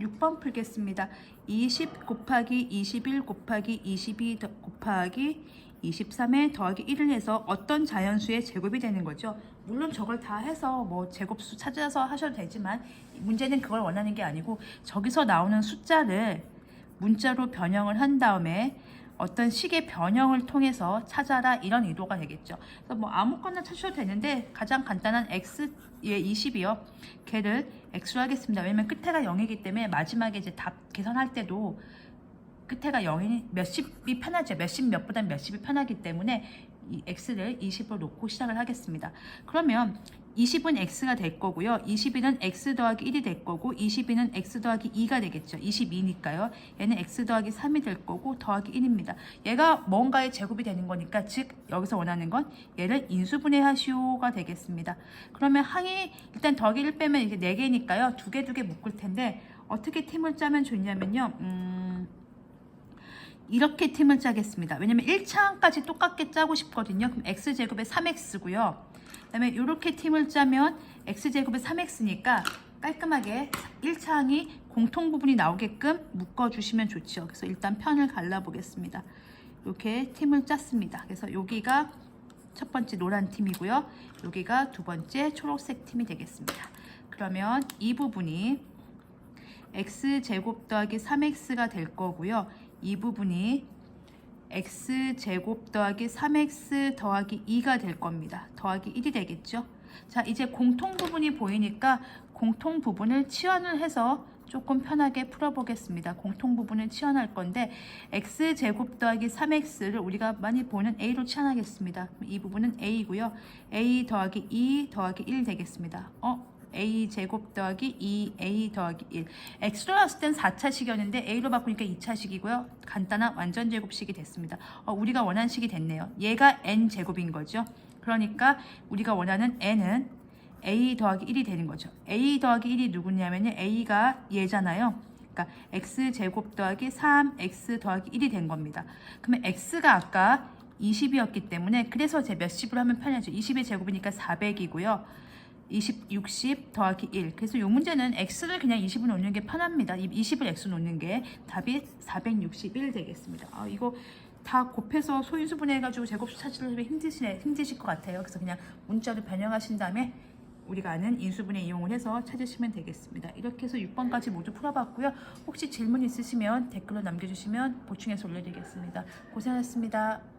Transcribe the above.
6번 풀겠습니다. 20 곱하기 21 곱하기 22 더- 곱하기 23에 더하기 1을 해서 어떤 자연수의 제곱이 되는 거죠. 물론 저걸 다 해서 뭐 제곱수 찾아서 하셔도 되지만 문제는 그걸 원하는 게 아니고 저기서 나오는 숫자를 문자로 변형을 한 다음에 어떤 식의 변형을 통해서 찾아라 이런 의도가 되겠죠. 그래서 뭐 아무거나 찾으셔도 되는데 가장 간단한 x의 20이요. 걔를 x로 하겠습니다. 왜냐면 끝에가 0이기 때문에 마지막에 이제 답 계산할 때도 끝에가 0이 몇십이 편하죠. 몇십 몇보다 몇십이 편하기 때문에 이 x를 20으로 놓고 시작을 하겠습니다. 그러면 20은 x가 될 거고요. 21은 x 더하기 1이 될 거고 22는 x 더하기 2가 되겠죠. 22니까요. 얘는 x 더하기 3이 될 거고 더하기 1입니다. 얘가 뭔가의 제곱이 되는 거니까 즉 여기서 원하는 건 얘를 인수분해 하시오가 되겠습니다. 그러면 항이 일단 더하기 1 빼면 이게 4개니까요. 두개두개 묶을 텐데 어떻게 팀을 짜면 좋냐면요. 음... 이렇게 팀을 짜겠습니다. 왜냐면 1차항까지 똑같게 짜고 싶거든요. 그럼 x제곱에 3x고요. 그 다음에 이렇게 팀을 짜면 x제곱에 3x니까 깔끔하게 1차항이 공통 부분이 나오게끔 묶어 주시면 좋죠. 그래서 일단 편을 갈라 보겠습니다. 이렇게 팀을 짰습니다. 그래서 여기가 첫 번째 노란 팀이고요. 여기가 두 번째 초록색 팀이 되겠습니다. 그러면 이 부분이 x제곱 더하기 3x가 될 거고요. 이 부분이 x제곱 더하기 3x 더하기 2가 될 겁니다. 더하기 1이 되겠죠. 자, 이제 공통 부분이 보이니까 공통 부분을 치환을 해서 조금 편하게 풀어보겠습니다. 공통 부분을 치환할 건데 x제곱 더하기 3x를 우리가 많이 보는 a로 치환하겠습니다. 이 부분은 a고요. a 더하기 2 더하기 1 되겠습니다. 어? A 제곱 더하기 2a 더하기 1 x로 나왔을 땐 4차 식이었는데 a로 바꾸니까 2차 식이고요. 간단한 완전 제곱식이 됐습니다. 어, 우리가 원하는 식이 됐네요. 얘가 n 제곱인 거죠. 그러니까 우리가 원하는 n은 a 더하기 1이 되는 거죠. A 더하기 1이 누구냐면요 a가 얘잖아요. 그러니까 x 제곱 더하기 3x 더하기 1이 된 겁니다. 그러면 x가 아까 20이었기 때문에 그래서 제 몇십으로 하면 편하죠. 20의 제곱이니까 400이고요 20, 60 더하기 1. 그래서 이 문제는 x를 그냥 20을 놓는 게 편합니다. 이 20을 x 놓는 게 답이 461 되겠습니다. 아, 이거 다 곱해서 소인수 분해해가지고 제곱수 찾으려면 힘드시네, 힘드실 것 같아요. 그래서 그냥 문자로 변형하신 다음에 우리가 아는 인수분해 이용을 해서 찾으시면 되겠습니다. 이렇게 해서 6번까지 모두 풀어봤고요. 혹시 질문 있으시면 댓글로 남겨주시면 보충해서 올려드리겠습니다. 고생하셨습니다.